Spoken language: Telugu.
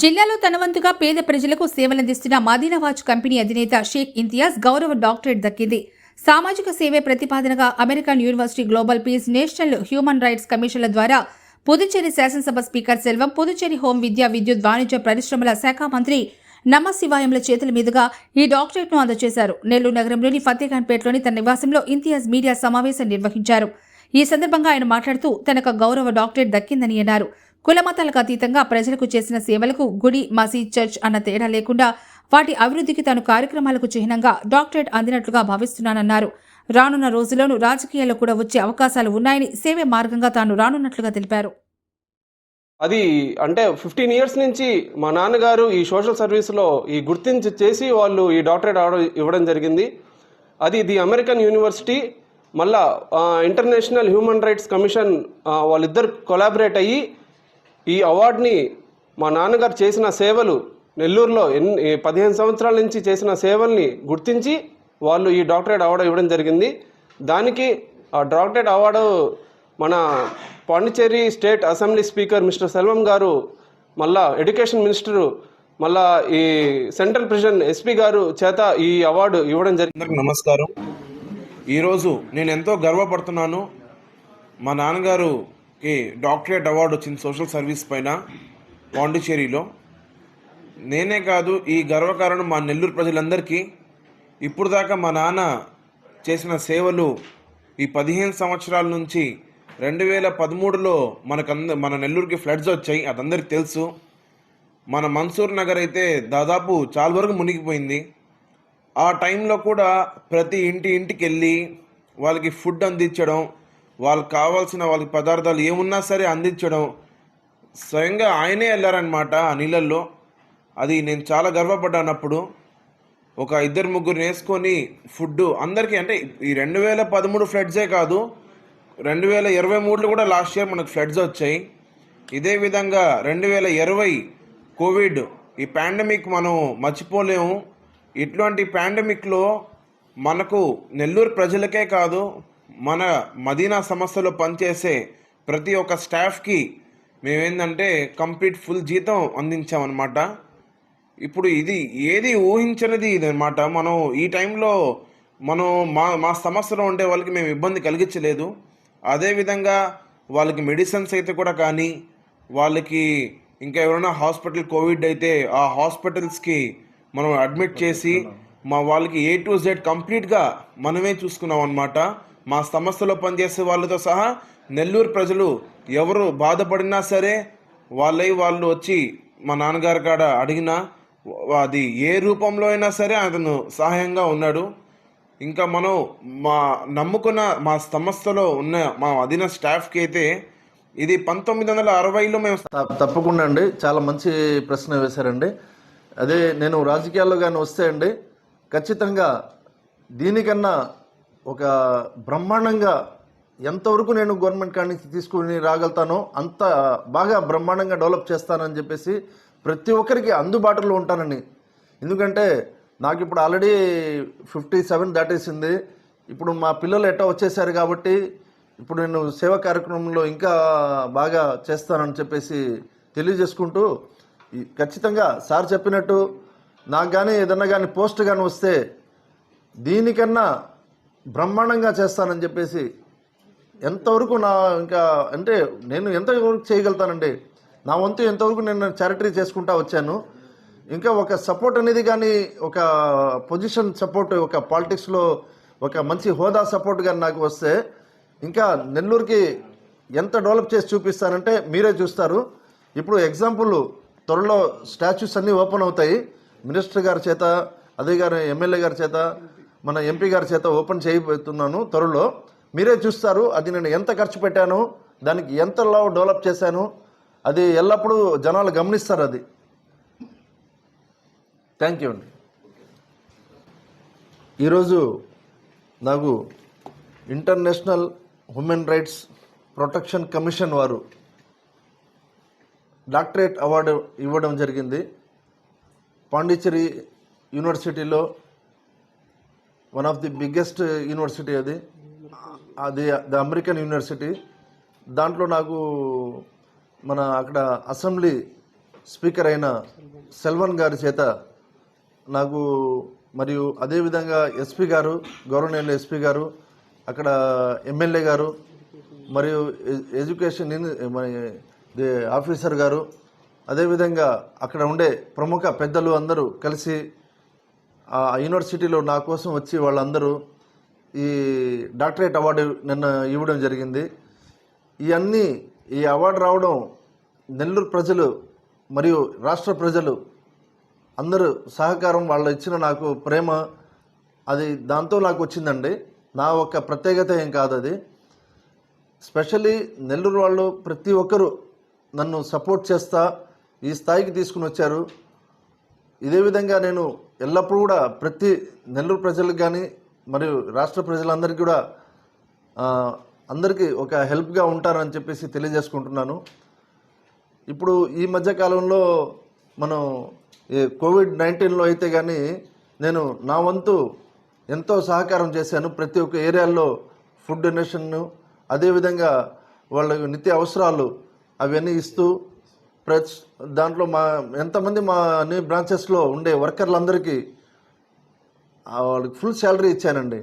జిల్లాలో తన వంతుగా పేద ప్రజలకు సేవలందిస్తున్న మదీనావాజ్ కంపెనీ అధినేత షేక్ ఇంతియాజ్ గౌరవ డాక్టరేట్ దక్కింది. సామాజిక సేవే ప్రతిపాదనగా American university global peace national human rights కమిషన్ల ద్వారా పుదుచ్చేరి శాసనసభ స్పీకర్ సెల్వం పుదుచ్చేరి హోం విద్యా విద్యుత్ వాణిజ్య పరిశ్రమల శాఖ మంత్రి నమశివాయంల చేతుల మీదుగా ఈ డాక్టరేట్ను అందజేశారు. నెల్లూరు నగరంలోని ఫతేఖాన్పేటలోని తన నివాసంలో ఇంతియాజ్ మీడియా సమావేశం నిర్వహించారు. ఈ సందర్భంగా ఆయన మాట్లాడుతూ తనకు గౌరవ డాక్టరేట్ దక్కిందని అన్నారు. కులమతాలకు అతీతంగా ప్రజలకు చేసిన సేవలకు గుడి మసీద్ చర్చ్ అన్న తేడా లేకుండా వాటి అభివృద్ధికి తాను కార్యక్రమాలకు చిహ్నంగా డాక్టరేట్ అందినట్లుగా భావిస్తున్నానన్నారు. రానున్న రోజుల్లోనూ రాజకీయాల్లో కూడా వచ్చే అవకాశాలు ఉన్నాయని సేవే మార్గంగా తాను రానున్నట్లుగా తెలిపారు. అది అంటే ఫిఫ్టీన్ ఇయర్స్ నుంచి మా నాన్నగారు ఈ సోషల్ సర్వీస్లో ఈ గుర్తించి చేసి వాళ్ళు ఈ డాక్టరేట్ ఇవ్వడం జరిగింది. అది ది అమెరికన్ యూనివర్సిటీ మళ్ళా ఇంటర్నేషనల్ హ్యూమన్ రైట్స్ కమిషన్ వాళ్ళిద్దరు కొలాబరేట్ అయ్యి ఈ అవార్డుని మా నాన్నగారు చేసిన సేవలు నెల్లూరులో ఎన్ని పదిహేను సంవత్సరాల నుంచి చేసిన సేవల్ని గుర్తించి వాళ్ళు ఈ డాక్టరేట్ అవార్డు ఇవ్వడం జరిగింది. దానికి ఆ డాక్టరేట్ అవార్డు మన Pondicherry state assembly speaker mister Selvam garu మళ్ళా ఎడ్యుకేషన్ మినిస్టరు మళ్ళా ఈ సెంట్రల్ ప్రెసిడెంట్ ఎస్పీ గారు చేత ఈ అవార్డు ఇవ్వడం జరిగింది నమస్కారం. ఈరోజు నేను ఎంతో గర్వపడుతున్నాను. మా నాన్నగారు నాన్నగారుకి డాక్టరేట్ అవార్డు వచ్చింది సోషల్ సర్వీస్ పైన పాండిచ్చేరిలో. నేనే కాదు ఈ గర్వకారణం మా నెల్లూరు ప్రజలందరికీ. ఇప్పుడు దాకా మా నాన్న చేసిన సేవలు ఈ పదిహేను సంవత్సరాల నుంచి రెండు వేల పదమూడులో మనకంద మన నెల్లూరుకి ఫ్లడ్స్ వచ్చాయి అదందరికి తెలుసు. మన మన్సూర్ నగర్ అయితే దాదాపు చాలా వరకు మునిగిపోయింది. ఆ టైంలో కూడా ప్రతి ఇంటి ఇంటికి వెళ్ళి వాళ్ళకి ఫుడ్ అందించడం వాళ్ళకి కావాల్సిన వాళ్ళకి పదార్థాలు ఏమున్నా సరే అందించడం. స్వయంగా ఆయనే వెళ్ళారనమాట ఆ నీళ్ళల్లో. అది నేను చాలా గర్వపడ్డానప్పుడు. ఒక ఇద్దరు ముగ్గురు వేసుకొని ఫుడ్ అందరికీ అంటే ఈ రెండు వేల పదమూడు ఫ్లడ్సే కాదు రెండు వేల ఇరవై మూడులో కూడా లాస్ట్ ఇయర్ మనకు ఫ్లడ్స్ వచ్చాయి. ఇదే విధంగా రెండు వేల ఇరవై కోవిడ్ ఈ పాండమిక్ మనం మర్చిపోలేము. ఇట్లాంటి పాండమిక్లో మనకు నెల్లూరు ప్రజలకే కాదు మన మదీనా సంస్థలో పనిచేసే ప్రతి ఒక్క స్టాఫ్కి మేమేందంటే కంప్లీట్ ఫుల్ జీతం అందించామన్నమాట. ఇప్పుడు ఇది ఏది ఊహించనిది ఇది అనమాట మనం ఈ టైంలో మనం మా మా సమస్యలో ఉండే వాళ్ళకి మేము ఇబ్బంది కలిగించలేదు. అదేవిధంగా వాళ్ళకి మెడిసిన్స్ అయితే కూడా కానీ వాళ్ళకి ఇంకా ఎవరైనా హాస్పిటల్ కోవిడ్ అయితే ఆ హాస్పిటల్స్కి మనం అడ్మిట్ చేసి మా వాళ్ళకి ఏ టు జెడ్ కంప్లీట్గా మనమే చూసుకున్నాం అనమాట మా సంస్థలో పనిచేసే వాళ్ళతో సహా నెల్లూరు ప్రజలు ఎవరు బాధపడినా సరే వాళ్ళై వాళ్ళు వచ్చి మా నాన్నగారి కాడ అడిగినా అది ఏ రూపంలో అయినా సరే అతను సహాయంగా ఉన్నాడు. ఇంకా మనం మా నమ్ముకున్న మా సంస్థలో ఉన్న మా అధీన స్టాఫ్కి అయితే ఇది పంతొమ్మిది వందల అరవైలో మేము తప్పకుండా అండి. చాలా మంచి ప్రశ్న వేశారండి. అదే నేను రాజకీయాల్లో కానీ వస్తే అండి ఖచ్చితంగా దీనికన్నా ఒక బ్రహ్మాండంగా ఎంతవరకు నేను గవర్నమెంట్ కాడి నుంచి తీసుకుని రాగలుగుతానో అంత బాగా బ్రహ్మాండంగా డెవలప్ చేస్తానని చెప్పేసి ప్రతి ఒక్కరికి అందుబాటులో ఉంటానని ఎందుకంటే నాకు ఇప్పుడు ఆల్రెడీ ఫిఫ్టీ సెవెన్ దాటేసింది ఇప్పుడు మా పిల్లలు ఎట్టా వచ్చేసారు కాబట్టి ఇప్పుడు నేను సేవా కార్యక్రమంలో ఇంకా బాగా చేస్తానని చెప్పేసి తెలియజేసుకుంటూ ఖచ్చితంగా సార్ చెప్పినట్టు నాకు కానీ ఏదన్నా కానీ పోస్ట్ కానీ వస్తే దీనికన్నా బ్రహ్మాండంగా చేస్తానని చెప్పేసి ఎంతవరకు నా ఇంకా అంటే నేను ఎంతవరకు చేయగలుగుతానండి? నా వంతు ఎంతవరకు నేను చారిటరీ చేసుకుంటా వచ్చాను? ఇంకా ఒక సపోర్ట్ అనేది కానీ ఒక పొజిషన్ సపోర్ట్ ఒక పాలిటిక్స్లో ఒక మంచి హోదా సపోర్ట్ కానీ నాకు వస్తే ఇంకా నెల్లూరుకి ఎంత డెవలప్ చేసి చూపిస్తానంటే మీరే చూస్తారు. ఇప్పుడు ఎగ్జాంపుల్ త్వరలో స్టాచ్యూస్ అన్నీ ఓపెన్ అవుతాయి. మినిస్టర్ గారి చేత అదే గారి ఎమ్మెల్యే గారి చేత మన ఎంపీ గారి చేత ఓపెన్ చేయబోతున్నాను త్వరలో. మీరే చూస్తారు అది నేను ఎంత ఖర్చు పెట్టాను దానికి ఎంతలో డెవలప్ చేశాను అది ఎల్లప్పుడూ జనాలు గమనిస్తారు అది. థ్యాంక్ యూ అండి. ఈరోజు నాకు international human rights protection commission వారు డాక్టరేట్ అవార్డు ఇవ్వడం జరిగింది. పాండిచ్చేరి యూనివర్సిటీలో one of the biggest university అది. అది ద అమెరికన్ యూనివర్సిటీ దాంట్లో నాకు మన అక్కడ అసెంబ్లీ స్పీకర్ అయిన సెల్వన్ గారి చేత నాకు మరియు అదేవిధంగా ఎస్పీ గారు గవర్నమెంట్ ఎస్పీ గారు అక్కడ ఎమ్మెల్యే గారు మరియు ఎడ్యుకేషన్ ది ఆఫీసర్ గారు అదేవిధంగా అక్కడ ఉండే ప్రముఖ పెద్దలు అందరూ కలిసి యూనివర్సిటీలో నా కోసం వచ్చి వాళ్ళందరూ ఈ డాక్టరేట్ అవార్డు నిన్న ఇవ్వడం జరిగింది. ఇవన్నీ ఈ అవార్డు రావడం నెల్లూరు ప్రజలు మరియు రాష్ట్ర ప్రజలు అందరూ సహకారం వాళ్ళు ఇచ్చిన నాకు ప్రేమ అది దాంతో నాకు వచ్చిందండి. నా ఒక ప్రత్యేకత ఏం కాదు అది. స్పెషల్లీ నెల్లూరు వాళ్ళు ప్రతి ఒక్కరూ నన్ను సపోర్ట్ చేస్తా ఈ స్థాయికి తీసుకుని వచ్చారు. ఇదే విధంగా నేను ఎల్లప్పుడూ కూడా ప్రతి నెల్లూరు ప్రజలకు కానీ మరియు రాష్ట్ర ప్రజలందరికీ కూడా అందరికీ ఒక హెల్ప్గా ఉంటారని చెప్పేసి తెలియజేసుకుంటున్నాను. ఇప్పుడు ఈ మధ్య కాలంలో మనం ఈ కోవిడ్ నైన్టీన్లో అయితే కానీ నేను నా వంతు ఎంతో సహకారం చేశాను ప్రతి ఒక్క ఏరియాల్లో ఫుడ్ డొనేషన్ను అదేవిధంగా వాళ్ళ నిత్య అవసరాలు అవన్నీ ఇస్తూ ప్రతి దాంట్లో మా ఎంతమంది మా అన్ని బ్రాంచెస్లో ఉండే వర్కర్లందరికీ వాళ్ళకి ఫుల్ శాలరీ ఇచ్చానండి.